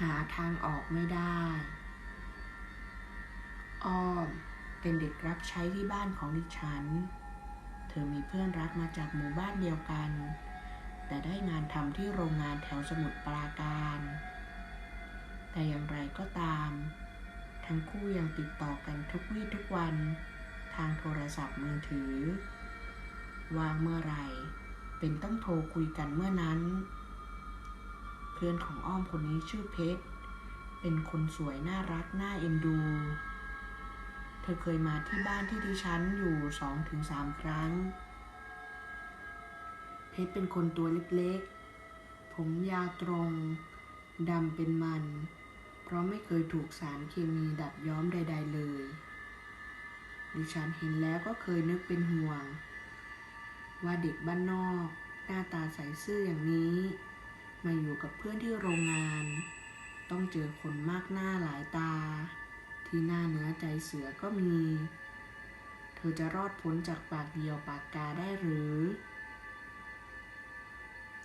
หาทางออกไม่ได้ อ้อมเป็นเด็กรับใช้ที่บ้านของดิฉัน เธอมีเพื่อนรักมาจากหมู่บ้านเดียวกัน แต่ได้งานทำที่โรงงานแถวสมุทรปราการ แต่อย่างไรก็ตาม ทั้งคู่ยังติดต่อกันทุกวี่ทุกวัน ทางโทรศัพท์มือถือ วางเมื่อไหร่ เป็นต้องโทรคุยกันเมื่อนั้น พื่อนของอ้อมคนนี้ชื่อเพชร เป็นคนสวยน่ารักน่าเอ็นดู เธอเคยมาที่บ้านที่ดิฉันอยู่สองถึงสามครั้ง เพชรเป็นคนตัวเล็กๆ ผมยาวตรงดำเป็นมัน เพราะไม่เคยถูกสารเคมีดัดย้อมใด ๆ เลย ดิฉันเห็นแล้วก็เคยนึกเป็นห่วง ว่าเด็กบ้านนอก หน้าตาใสซื่ออย่างนี้ มาอยู่กับเพื่อนที่โรงงาน ต้องเจอคนมากหน้าหลายตา ที่หน้าเนื้อใจเสือก็มี เธอจะรอดพ้นจากปากเดียวปากกาได้หรือ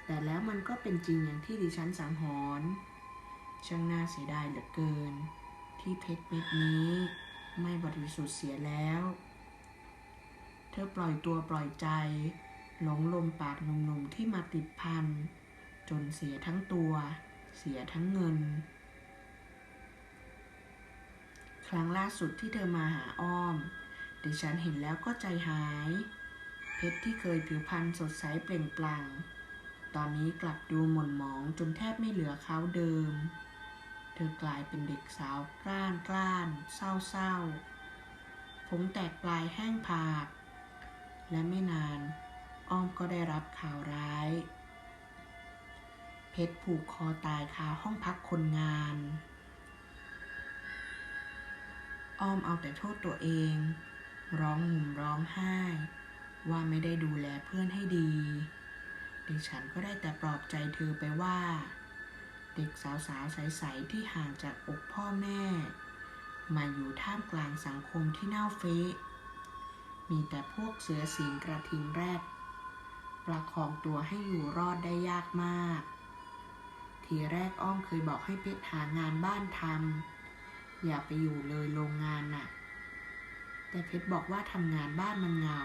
แต่แล้วมันก็เป็นจริงอย่างที่ดิฉันสังหรณ์ช่างน่าเสียดายเหลือเกิน ที่เพชรเม็ดนี้ ไม่บริสุทธิ์เสียแล้ว เธอปล่อยตัวปล่อยใจ หลงลมปากหนุ่มๆที่มาติดพัน จนเสียทั้งตัว เสียทั้งเงิน ครั้งล่าสุดที่เธอมาหาอ้อม ดิฉันเห็นแล้วก็ใจหาย เพชรที่เคยผิวพรรณสดใสเปล่งปลั่ง ตอนนี้กลับดูหม่นหมองจนแทบไม่เหลือเขาเดิม เธอกลายเป็นเด็กสาวกล้านกล้าน เศร้าเศร้าผมแตกปลายแห้งผาก และไม่นาน อ้อมก็ได้รับข่าวร้าย เพชรผูกคอตายคาห้องพักคนงาน อ้อมเอาแต่โทษตัวเอง ร้องห่มร้องไห้ ว่าไม่ได้ดูแลเพื่อนให้ดีดิฉันก็ได้แต่ปลอบใจเธอไปว่า เด็กสาวๆใสๆที่ห่างจากอกพ่อแม่ มาอยู่ท่ามกลางสังคมที่เน่าเฟะมีแต่พวกเสือสิงกระทิงแรดประคองตัวให้อยู่รอดได้ยากมาก ทีแรกอ้อมเคยบอกให้เพชรหางานบ้านทำอย่าไปอยู่เลยโรงงานน่ะ แต่เพชรบอกว่าทำงานบ้านมันเหงา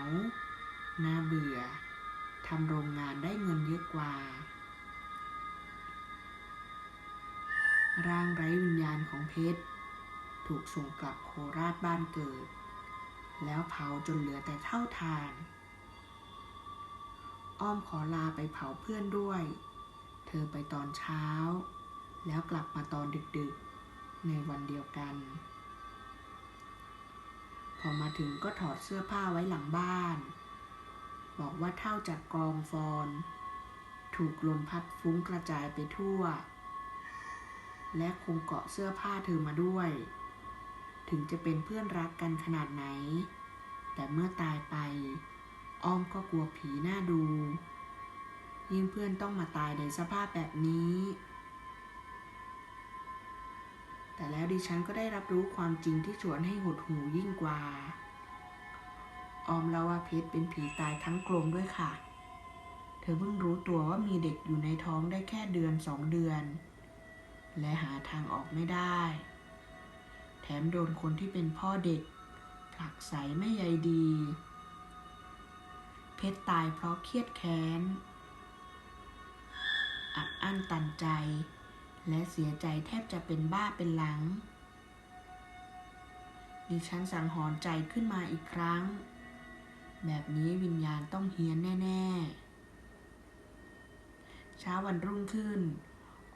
น่าเบื่อทำโรงงานได้เงินเยอะกว่า ร่างไร้วิญญาณของเพชร ถูกส่งกลับโคราชบ้านเกิด แล้วเผาจนเหลือแต่เท่าทาน อ้อมขอลาไปเผาเพื่อนด้วย ธอไปตอนเช้า แล้วกลับมาตอนดึกๆ ในวันเดียวกัน พอมาถึงก็ถอดเสื้อผ้าไว้หลังบ้าน บอกว่าเท่าจากกองฟอน ถูกลมพัดฟุ้งกระจายไปทั่ว และคงเกาะเสื้อผ้าเธอมาด้วย ถึงจะเป็นเพื่อนรักกันขนาดไหน แต่เมื่อตายไป อ้อมก็กลัวผีหน้าดู ยิ่งเพื่อนต้องมาตายในสภาพแบบนี้ แต่แล้วดิฉันก็ได้รับรู้ความจริงที่ชวนให้หดหูยิ่งกว่า ออมเล่าว่าเพชรเป็นผีตายทั้งกลมด้วยค่ะ เธอเพิ่งรู้ตัวว่ามีเด็กอยู่ในท้องได้แค่เดือนสองเดือน และหาทางออกไม่ได้ แถมโดนคนที่เป็นพ่อเด็กผลักใสไม่ใยดี เพชรตายเพราะเครียดแค้น อั้นตันใจ และเสียใจแทบจะเป็นบ้าเป็นหลัง ดิฉันสังหรณ์ใจขึ้นมาอีกครั้ง แบบนี้วิญญาณต้องเฮี้ยนแน่ ๆ เช้าวันรุ่งขึ้น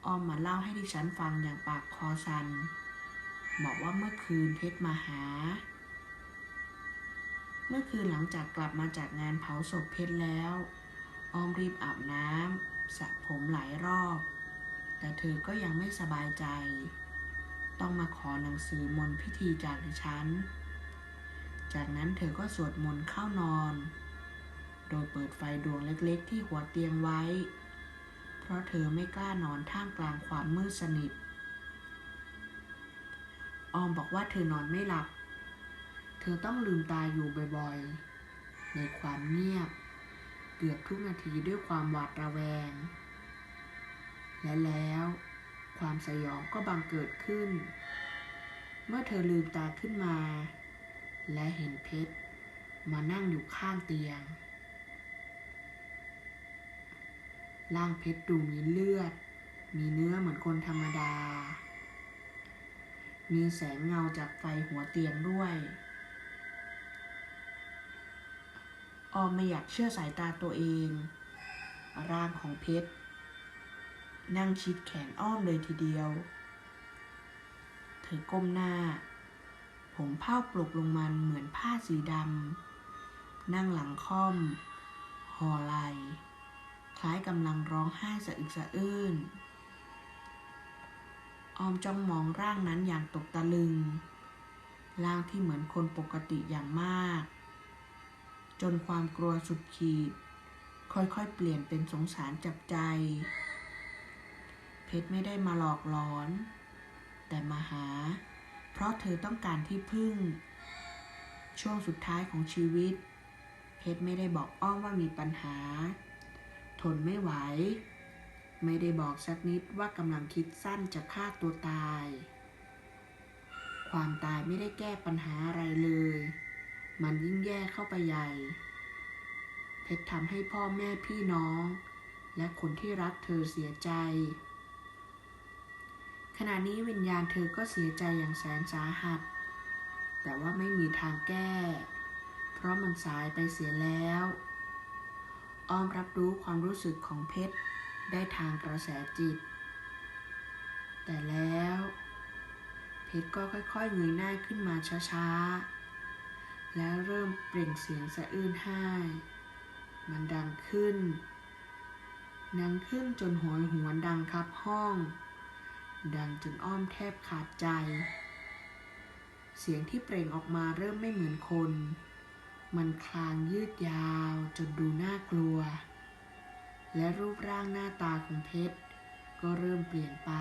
ออมมาเล่าให้ดิฉันฟังอย่างปากคอสัน บอกว่าเมื่อคืนเพชรมาหา เมื่อคืนหลังจากกลับมาจากงานเผาศพเพชรแล้ว ออมรีบอาบน้ำสระผมหลายรอบ แต่เธอก็ยังไม่สบายใจ ต้องมาขอหนังสือมนต์พิธีจากฉัน จากนั้นเธอก็สวดมนต์เข้านอน โดยเปิดไฟดวงเล็กๆ ที่หัวเตียงไว้ เพราะเธอไม่กล้านอนท่ามกลางความมืดสนิท ออมบอกว่าเธอนอนไม่หลับ เธอต้องลืมตาอยู่บ่อยๆ ในความเงียบ เกือบทุกนาทีด้วยความหวาดระแวง และแล้วความสยองก็บังเกิดขึ้น เมื่อเธอลืมตาขึ้นมา และเห็นเพชรมานั่งอยู่ข้างเตียง ร่างเพชรดูมีเลือด มีเนื้อเหมือนคนธรรมดา มีแสงเงาจากไฟหัวเตียงด้วย ออมไม่อยากเชื่อสายตาตัวเอง ร่างของเพชร นั่งชิดแขนอ้อมเลยทีเดียว เธอก้มหน้า ผมเผ้าปลุกลงมันเหมือนผ้าสีดำ นั่งหลังค่อมห่อไหลคล้ายกำลังร้องไห้สะอึกสะอื้น ออมจ้องมองร่างนั้นอย่างตกตะลึง ร่างที่เหมือนคนปกติอย่างมาก จนความกลัวสุดขีด ค่อยๆ เปลี่ยนเป็นสงสารจับใจ เพชรไม่ได้มาหลอกหลอน แต่มาหา เพราะเธอต้องการที่พึ่ง ช่วงสุดท้ายของชีวิต เพชรไม่ได้บอกอ้อมว่ามีปัญหา ทนไม่ไหว ไม่ได้บอกสักนิดว่ากำลังคิดสั้นจะฆ่าตัวตาย ความตายไม่ได้แก้ปัญหาอะไรเลย มันยิ่งแย่เข้าไปใหญ่ เพชรทำให้พ่อแม่พี่น้อง และคนที่รักเธอเสียใจ ขณะนี้วิญญาณเธอก็เสียใจอย่างแสนสาหัส แต่ว่าไม่มีทางแก้ เพราะมันสายไปเสียแล้ว อ้อมรับรู้ความรู้สึกของเพชรได้ทางกระแสจิต แต่แล้ว เพชรก็ค่อยๆเงยหน้าขึ้นมาช้าๆ แล้วเริ่มเปล่งเสียงสะอื้นไห้ มันดังขึ้น ดังขึ้นจนโหยหวนดังครับห้อง ดังจนอ้อมแทบขาดใจ เสียงที่เปล่งออกมาเริ่มไม่เหมือนคน มันคลางยืดยาวจนดูน่ากลัว และรูปร่างหน้าตาของเพชรก็เริ่มเปลี่ยนไป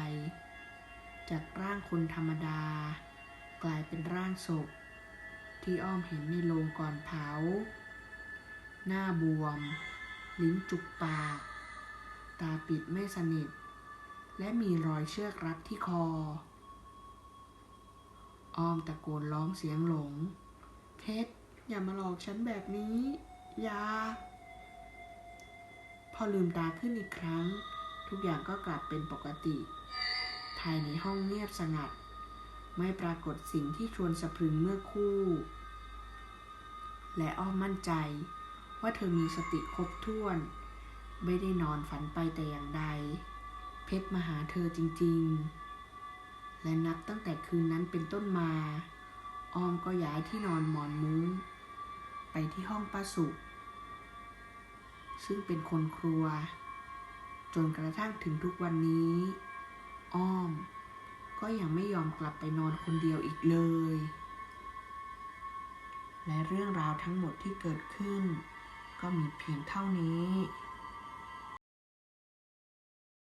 จากร่างคนธรรมดา กลายเป็นร่างศพ ที่อ้อมเห็นในโรงก่อนเผา หน้าบวม ลิ้นจุกปาก ตาปิดไม่สนิท และมีรอยเชือกรัดที่คอ อ้อมตะโกนร้องเสียงหลง เพชรอย่ามาหลอกฉันแบบนี้ อย่า พอลืมตาขึ้นอีกครั้ง ทุกอย่างก็กลับเป็นปกติ ภายในห้องเงียบสงัด ไม่ปรากฏสิ่งที่ชวนสะพรึงเมื่อคู่ และอ้อมมั่นใจ ว่าเธอมีสติครบถ้วน ไม่ได้นอนฝันไปแต่อย่างใด เพชรมาหาเธอจริงๆ และนับตั้งแต่คืนนั้นเป็นต้นมา ออมก็ย้ายที่นอนหมอนมุ้ง ไปที่ห้องป้าสุซึ่งเป็นคนครัว จนกระทั่งถึงทุกวันนี้ อ้อม ก็ยังไม่ยอมกลับไปนอนคนเดียวอีกเลย และเรื่องราวทั้งหมดที่เกิดขึ้น ก็มีเพียงเท่านี้